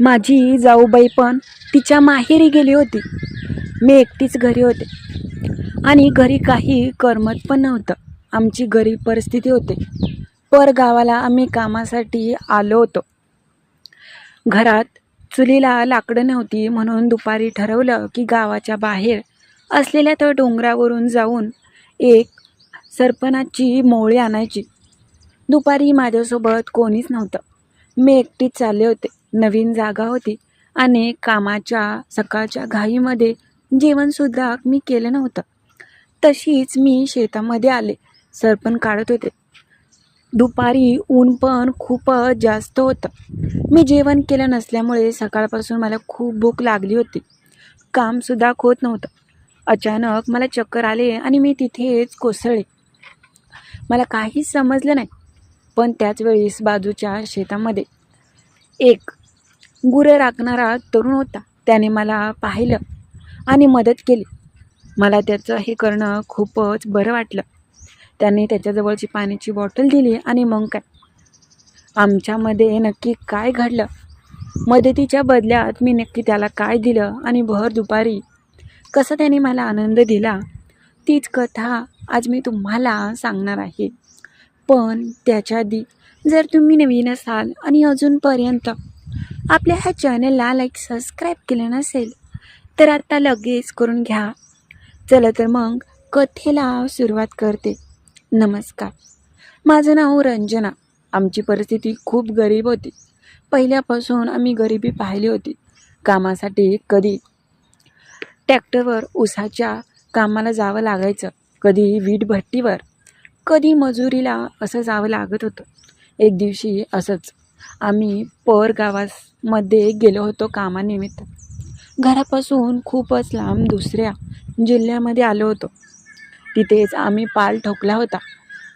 माझी जाऊबाई पण तिच्या माहेरी गेली होती. मी एकटीच घरी होते. आणि घरी काही करमत पण नव्हतं. आमची गरीब परिस्थिती होते. पर गावाला आम्ही कामासाठी आलो होतो. घरात चुलीला लाकडं नव्हती म्हणून दुपारी ठरवलं की गावाच्या बाहेर असलेल्या त्या डोंगरावरून जाऊन एक सरपणाची मोळी आणायची. दुपारी माझ्यासोबत कोणीच नव्हतं. मी एकटीच चालले होते. नवीन जागा होती. आणि कामाच्या सकाळच्या घाईमध्ये जेवणसुद्धा मी केलं नव्हतं. तशीच मी शेतामध्ये आले. सरपण काढत होते. दुपारी ऊन पण खूपच जास्त होतं. मी जेवण केलं नसल्यामुळे सकाळपासून मला खूप भूक लागली होती. कामसुद्धा होत नव्हतं. अचानक मला चक्कर आले आणि मी तिथेच कोसळले. मला काहीच समजलं नाही. पण त्याच वेळेस बाजूच्या शेतामध्ये एक गुरं राखणारा तरुण होता. त्याने मला पाहिलं आणि मदत केली. मला त्याचं हे करणं खूपच बरं वाटलं. त्याने त्याच्याजवळची पाण्याची बॉटल दिली आणि मग काय? आमच्यामध्ये नक्की काय घडलं? मदतीच्या बदल्यात मी नक्की त्याला काय दिलं आणि भर दुपारी कसं त्याने मला आनंद दिला? तीच कथा आज मी तुम्हाला सांगणार आहे. पण त्याच्या आधी जर तुम्ही नवीन असाल आणि अजूनपर्यंत आपल्या ह्या चॅनलला लाईक सबस्क्राईब केलं नसेल तर आता लगेच करून घ्या. चला तर मग कथेला सुरुवात करते. नमस्कार. माझं नाव रंजना. आमची परिस्थिती खूप गरीब होती. पहिल्यापासून आम्ही गरिबी पाहिली होती. कामासाठी कधी ट्रॅक्टरवर उसाच्या कामाला जावं लागायचं कधी वीट भट्टीवर कधी मजुरीला असं जावं लागत होतं. एक दिवशी असंच आम्ही पर गावामध्ये गेलो होतो कामानिमित्त. घरापासून खूपच लांब दुसऱ्या जिल्ह्यामध्ये आलो होतो. तिथेच आम्ही पाल ठोकला होता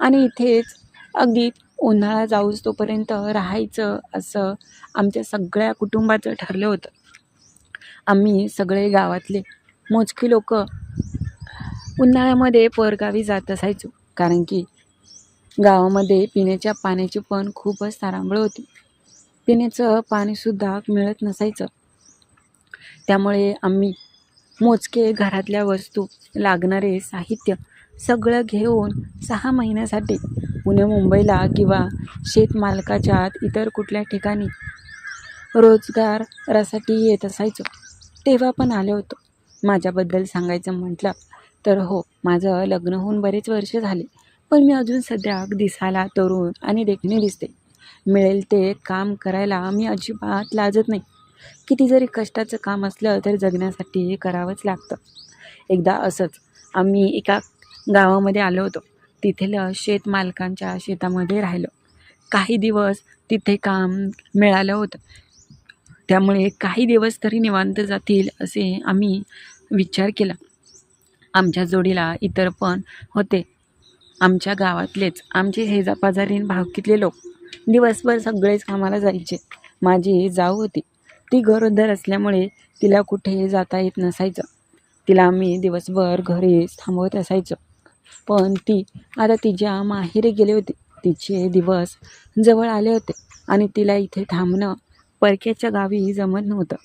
आणि इथेच अगदी उन्हाळा जाऊस तोपर्यंत राहायचं असं आमच्या सगळ्या कुटुंबाचं ठरलं होतं. आम्ही सगळे गावातले मोजकी लोक उन्हाळ्यामध्ये परगावी जात असायचो. कारण की गावामध्ये पिण्याच्या पाण्याची पण खूपच तारांबळ होती. पिण्याचं पाणीसुद्धा मिळत नसायचं. त्यामुळे आम्ही मोजके घरातल्या वस्तू लागणारे साहित्य सगळं घेऊन सहा महिन्यासाठी पुणे मुंबईला किंवा शेतमालकाच्या इतर कुठल्या ठिकाणी रोजगारासाठी येत असायचो. तेव्हा पण आलो होतो. माझ्याबद्दल सांगायचं म्हटलं तर हो माझं लग्न होऊन बरेच वर्ष झाले. पण मी अजून सध्या दिसायला तरुण आणि देखणे दिसते. मिळेल ते काम करायला मी अजिबात लाजत नाही. किती जरी कष्टाचं काम असलं तर जगण्यासाठी हे करावंच लागतं. एकदा असंच आम्ही एका गावामध्ये आलो होतो. तिथलं शेतमालकांच्या शेतामध्ये राहिलो. काही दिवस तिथे काम मिळालं होतं. त्यामुळे काही दिवस तरी निवांत जातील असे आम्ही विचार केला. आमच्या जोडीला इतर पण होते. आमच्या गावातलेच आमचे शेजापाजारीन भावकीतले लोक दिवसभर सगळेच कामाला जायचे. माझी जाऊ होती. ती गरोदर असल्यामुळे तिला कुठेही जाता येत नसायचं. तिला आम्ही दिवसभर घरीच थांबवत असायचो. पण ती आता तिच्या माहेरी गेली होती. तिचे दिवस जवळ आले होते आणि तिला इथे थांबणं परक्याच्या गावी जमत नव्हतं.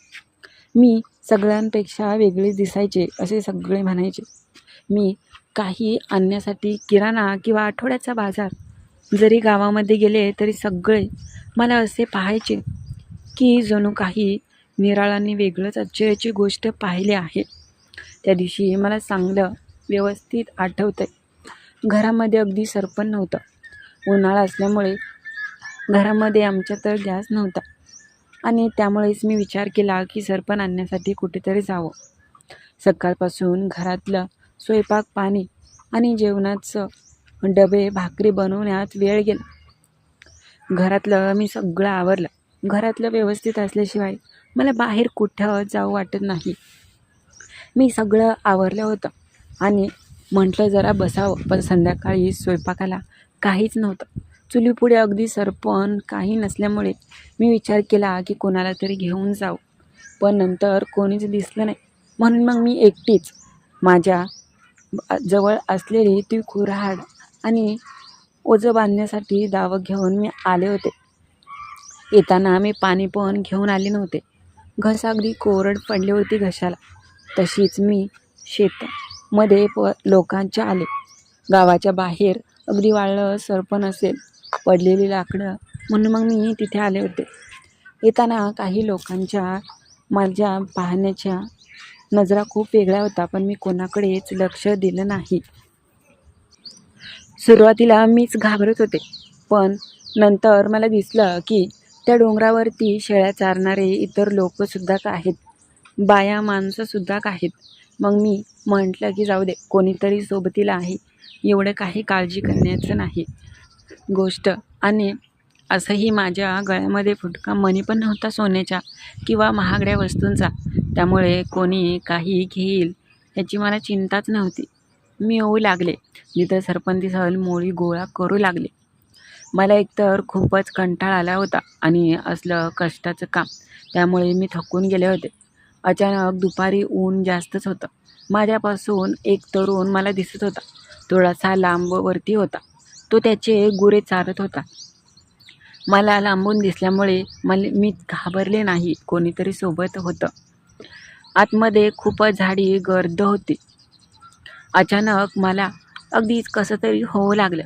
मी सगळ्यांपेक्षा वेगळी दिसायचे असे सगळे म्हणायचे. मी काही आणण्यासाठी किराणा किंवा आठवड्याचा बाजार जरी गावामध्ये गेले तरी सगळे मला असे पाहायचे की जणू काही निराळाने वेगळंच आश्चर्याची गोष्ट पाहिली आहे. त्या दिवशी मला चांगलं व्यवस्थित आठवतं आहे घरामध्ये अगदी सरपण नव्हतं. उन्हाळा असल्यामुळे घरामध्ये आमच्या तर गॅस नव्हता. आणि त्यामुळेच मी विचार केला की सरपण आणण्यासाठी कुठेतरी जावं. सकाळपासून घरातलं स्वयंपाक पाणी आणि जेवणाचं डबे भाकरी बनवण्यात वेळ गेला. घरातलं मी सगळं आवरलं. घरातलं व्यवस्थित असल्याशिवाय मला बाहेर कुठं जाऊ वाटत नाही. मी सगळं आवरलं होतं आणि म्हटलं जरा बसावं पण संध्याकाळी स्वयंपाकाला काहीच नव्हतं. चुलीपुढे अगदी सरपण काही नसल्यामुळे मी विचार केला की कोणाला तरी घेऊन जाऊ पण नंतर कोणीच दिसलं नाही. म्हणून मग मी एकटीच. माझ्या जवळ असलेली ती खुराहाड आणि ओझं बांधण्यासाठी दावं घेऊन मी आले होते. येताना मी पाणी पण घेऊन आले नव्हते. घस अगदी कोरड पडली होती घशाला. तशीच मी शेतामध्ये प लोकांच्या आले. गावाच्या बाहेर अगदी वाळलं सरपण असेल पडलेली लाकडं म्हणून मग मी तिथे आले होते. येताना काही लोकांच्या माझ्या पाहण्याच्या नजरा खूप वेगळ्या होता पण मी कोणाकडेच लक्ष दिलं नाही. सुरुवातीला मीच घाबरत होते. पण नंतर मला दिसलं की त्या डोंगरावरती शेळ्या चारणारे इतर लोकसुद्धा आहेत. बाया माणसंसुद्धा आहेत. मग मी म्हटलं की जाऊ दे कोणीतरी सोबतीला आहे. एवढं काही काळजी करण्याचं नाही. गोष्ट आणि असंही माझ्या गळ्यामध्ये फुटका मणी पण नव्हता सोन्याच्या किंवा महागड्या वस्तूंचा. त्यामुळे कोणी काही घेईल याची मला चिंताच नव्हती. मी येऊ लागले. जिथं सरपंच सहल मोळी गोळा करू लागले. मला एकतर खूपच कंटाळा आला होता आणि असलं कष्टाचं काम. त्यामुळे मी थकून गेले होते. अचानक दुपारी ऊन जास्तच होतं. माझ्यापासून एक तरुण मला दिसत होता. थोडासा लांबवरती होता. तो त्याचे गुरे चारत होता. मला लांबून दिसल्यामुळे मला मी घाबरले नाही. कोणीतरी सोबत होतं. आतमध्ये खूपच झाडी गर्द होती. अचानक मला अगदीच कसं तरी होऊ लागलं.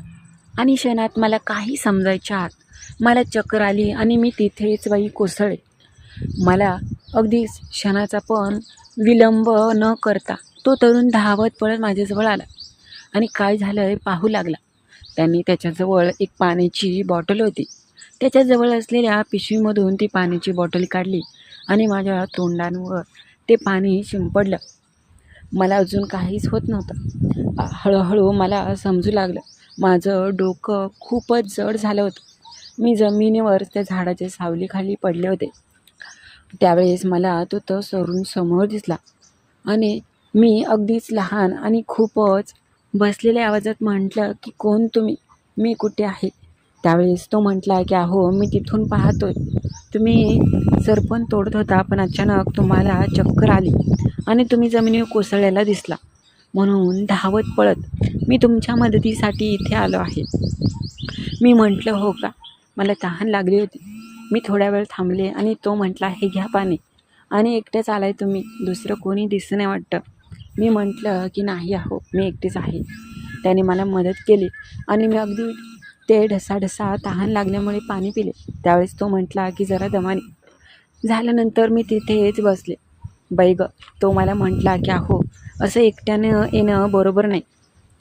आणि क्षणात मला काही समजायच्या आत मला चक्कर आली आणि मी तिथेच बाई कोसळले. मला अगदीच क्षणाचा पण विलंब न करता तो तरुण धावत पळत माझ्याजवळ आला आणि काय झालं हे पाहू लागला. त्यांनी त्याच्याजवळ एक पाण्याची बॉटल होती. त्याच्याजवळ असलेल्या पिशवीमधून ती पाण्याची बॉटल काढली आणि माझ्या तोंडांवर ते पाणी शिंपडलं. मला अजून काहीच होत नव्हतं. हळूहळू मला समजू लागलं. माझं डोकं खूपच जड झालं होतं. मी जमिनीवर त्या झाडाच्या सावलीखाली पडले होते. त्यावेळेस मला तो तो सरून समोर दिसला आणि मी अगदीच लहान आणि खूपच बसलेल्या आवाजात म्हटलं की कोण तुम्ही? मी कुठे आहे? त्यावेळेस तो म्हटला की अहो मी तिथून पाहतोय. तुम्ही सरपण तोडत होता पण अचानक तुम्हाला चक्कर आली. आणि तुम्ही जमिनीवर कोसळलेला दिसला. म्हणून धावत पळत मी तुमच्या मदतीसाठी इथे आलो आहे. मी म्हटलं हो का? मला तहान लागली होती. मी थोड्या वेळ थांबले आणि तो म्हटला हे घ्या पाणी. आणि एकटेच आलाय तुम्ही. दुसरं कोणी दिसणे नाही वाटतं. मी म्हटलं की नाही आहो मी एकटीच आहे. त्याने मला मदत केली आणि मी अगदी ते ढसाढसा तहान लागल्यामुळे पाणी पिले. त्यावेळेस तो म्हटला की जरा दमाने. झाल्यानंतर मी तिथेच बसले. बाई ग तो मला म्हटला की अहो असं एकट्यानं येणं बरोबर नाही.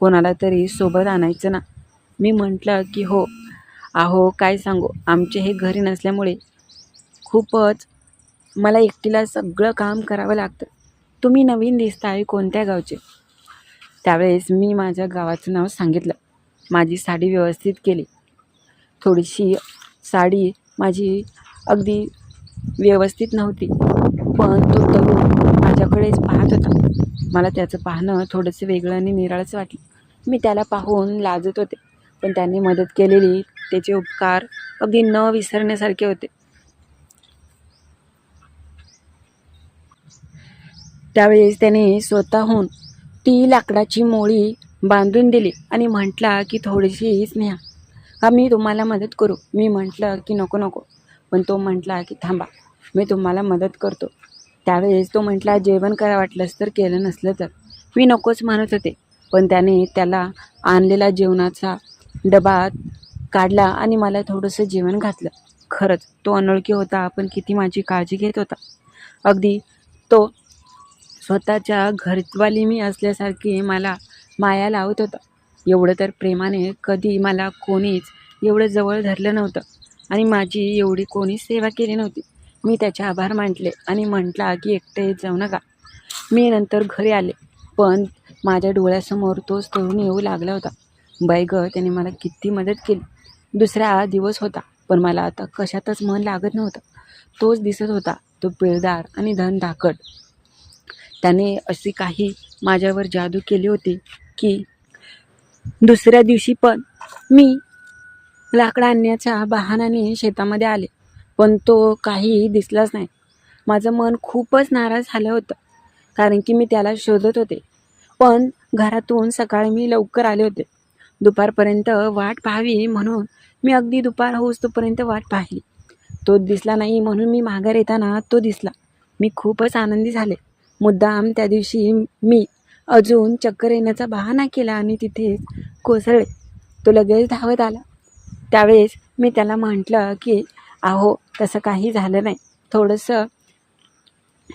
कोणाला तरी सोबत आणायचं ना. मी म्हटलं की हो. अहो काय सांगू? आमचे हे घरी नसल्यामुळे खूपच मला एकटीला सगळं काम करावं लागतं. तुम्ही नवीन दिसताय कोणत्या गावचे? त्यावेळेस मी माझ्या गावाचं नाव सांगितलं. माझी साडी व्यवस्थित केली. थोडीशी साडी माझी अगदी व्यवस्थित नव्हती. पण तो तरुण माझ्याकडेच पाहत होता. मला त्याचं पाहणं थोडंसं वेगळं आणि निराळच वाटलं. मी त्याला पाहून लाजत होते पण त्यांनी मदत केलेली त्याचे उपकार अगदी न विसरण्यासारखे होते. त्यावेळेस त्याने स्वतःहून ती लाकडाची मोळी बांधून दिली आणि म्हटला की थोडीशी न्या. का मी तुम्हाला मदत करू. मी म्हटलं की नको नको. पण तो म्हटला की थांबा मी तुम्हाला मदत करतो. त्यावेळेस तो म्हटला जेवण करा वाटलंच तर केलं नसलं तर. मी नकोच म्हणत होते पण त्याने त्याला आणलेला जेवणाचा डबा काढला आणि मला थोडंसं जेवण घातलं. खरंच तो अनोळखी होता पण किती माझी काळजी घेत होता. अगदी तो स्वतःच्या घरवाली मी असल्यासारखी मला माया लावत होता. एवढं तर प्रेमाने कधी मला कोणीच एवढं जवळ धरलं नव्हतं आणि माझी एवढी कोणीच सेवा केली नव्हती. मी त्याचे आभार मानले आणि म्हटला की एकटे जाऊ नका. मी नंतर घरी आले. पण माझ्या डोळ्यासमोर तोच तरुण येऊ लागला होता. बाई ग त्याने मला किती मदत केली. दुसरा दिवस होता पण मला आता कशातच मन लागत नव्हतं. तोच दिसत होता तो पिळदार आणि धनधाकट त्याने अशी काही माझ्यावर जादू केली होती की दुसऱ्या दिवशी पण मी लाकडं आणण्याच्या बहाण्याने शेतामध्ये आले. पण तो काही दिसलाच नाही. माझं मन खूपच नाराज झालं होतं कारण की मी त्याला शोधत होते. पण घरातून सकाळी मी लवकर आले होते. दुपारपर्यंत वाट पाहावी म्हणून मी अगदी दुपार होऊस तोपर्यंत वाट पाहिली. तो दिसला नाही म्हणून मी माघार येताना तो दिसला. मी खूपच आनंदी झाले. मुद्दाम त्या दिवशी मी अजून चक्कर येण्याचा बहाणा केला आणि तिथेच कोसळले. तो लगेच धावत आला. त्यावेळेस मी त्याला म्हटलं की अहो तसं काही झालं नाही. थोडंसं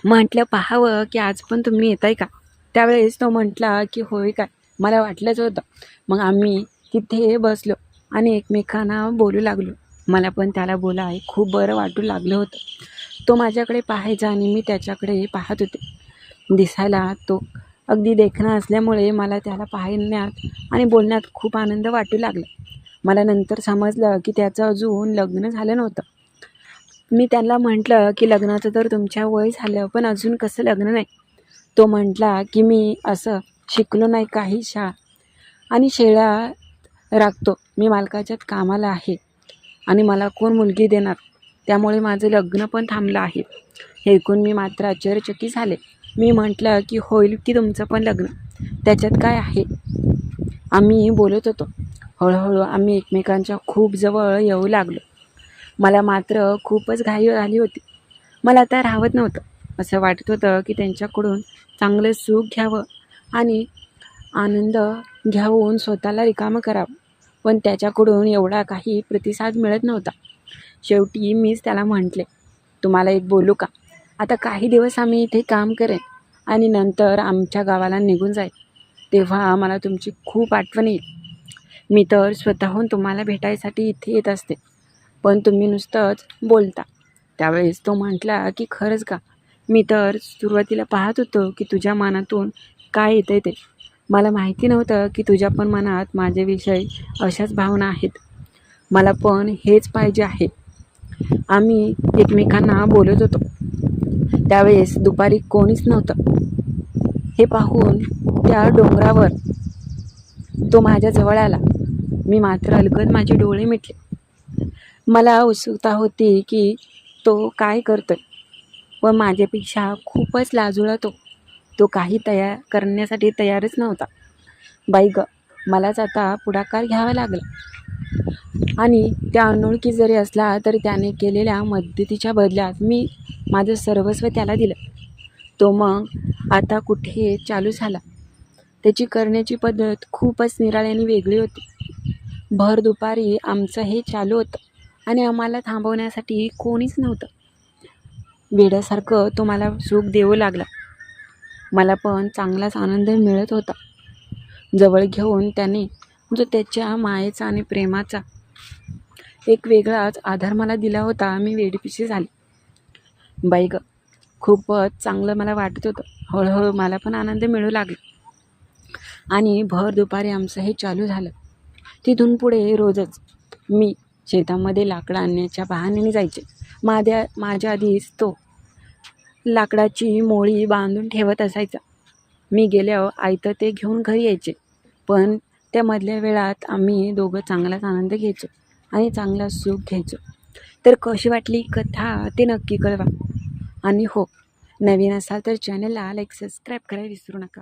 म्हटलं पाहावं की आज पण तुम्ही येताय का? त्यावेळेस तो म्हटला की होय काय? मला वाटलंच होतं. मग आम्ही तिथे बसलो आणि एकमेकांना बोलू लागलो. मला पण त्याला बोलाय खूप बरं वाटू लागलं होतं. तो माझ्याकडे पाहायचा आणि मी त्याच्याकडे पाहत होते. दिसायला तो अगदी देखणा असल्यामुळे मला त्याला पाहण्यात आणि बोलण्यात खूप आनंद वाटू लागला. मला नंतर समजलं की त्याचं अजून लग्न झालं नव्हतं. मी त्यांना म्हटलं की लग्नाचं तर तुमच्या वय झालं पण अजून कसं लग्न नाही. तो म्हटला की मी असं शिकलो नाही काही शाळा आणि शेळ्या राखतो. मी मालकाच्यात कामाला आहे. आणि मला कोण मुलगी देणार? त्यामुळे माझं लग्न पण थांबलं आहे. ऐकून मी मात्र आश्चर्यचकित झाले. मी म्हटलं की होईल की तुमचं पण लग्न? त्याच्यात काय आहे? आम्ही बोलत होतो. हळूहळू आम्ही एकमेकांच्या खूप जवळ येऊ लागलो. मला मात्र खूपच घाई आली होती. मला आता राहत नव्हतं. असं वाटत होतं की त्यांच्याकडून चांगलं सुख घ्यावं आणि आनंद घेऊन स्वतःला रिकामं करावं. पण त्याच्याकडून एवढा काही प्रतिसाद मिळत नव्हता. शेवटी मीच त्याला म्हटले तुम्हाला एक बोलू का? आता काही दिवस आम्ही इथे काम करेन आणि नंतर आमच्या गावाला निघून जाईल. तेव्हा मला तुमची खूप आठवण येईल. मी तर स्वतःहून तुम्हाला भेटायसाठी इथे येत असते. पण तुम्ही नुसतंच बोलता. त्यावेळेस तो म्हटला की खरंच का? मी तर सुरुवातीला पाहत होतो की तुझ्या मनातून काय येतं ते. मला माहिती नव्हतं की तुझ्या पण मनात माझ्याविषयी अशाच भावना आहेत. मला पण हेच पाहिजे आहे. आम्ही एकमेकांना बोलत होतो. त्यावेळेस दुपारी कोणीच नव्हतं. हे पाहून त्या डोंगरावर तो माझ्याजवळ आला. मी मात्र अलगद माझे डोळे मिटले. मला उत्सुकता होती की तो काय करतो व माझ्यापेक्षा खूपच लाजूळा तो. तो काही तयार करण्यासाठी तयारच नव्हता. बाई ग मलाच आता पुढाकार घ्यावा लागला. आणि त्या अनोळखी जरी असला तरी त्याने केलेल्या मदतीच्या बदल्यात मी माझं सर्वस्व त्याला दिलं. तो मग आता कुठे चालू झाला? त्याची करण्याची पद्धत खूपच निराळ्याने वेगळी होती. भर दुपारी आमचं हे चालू होतं. आणि आम्हाला थांबवण्यासाठी कोणीच नव्हतं. वेड्यासारखं तो मला सुख देऊ लागला. मला पण चांगलाच आनंद मिळत होता. जवळ घेऊन त्याने जो त्याच्या मायेचा आणि प्रेमाचा एक वेगळाच आधार मला दिला होता मी वेडीपिशी झाले. बाई ग खूपच चांगलं मला वाटत होतं. हळूहळू मला पण आनंद मिळू लागला. आणि भर दुपारी आमचं हे चालू झालं. तिथून पुढे रोजच मी शेतामध्ये लाकडं आणण्याच्या बहाण्याने जायचे. माझ्या माझ्या आधीच तो लाकडाची मोळी बांधून ठेवत असायचा. मी गेल्यावर आयतं ते घेऊन घरी यायचे. पण त्या मधल्या वेळात आम्ही दोघं चांगलाच आनंद घ्यायचो आणि चांगला सुख घ्यायचो. तर कशी वाटली कथा ते नक्की कळवा. आणि हो नवीन असाल तर चॅनलला लाईक सबस्क्राईब करायला विसरू नका.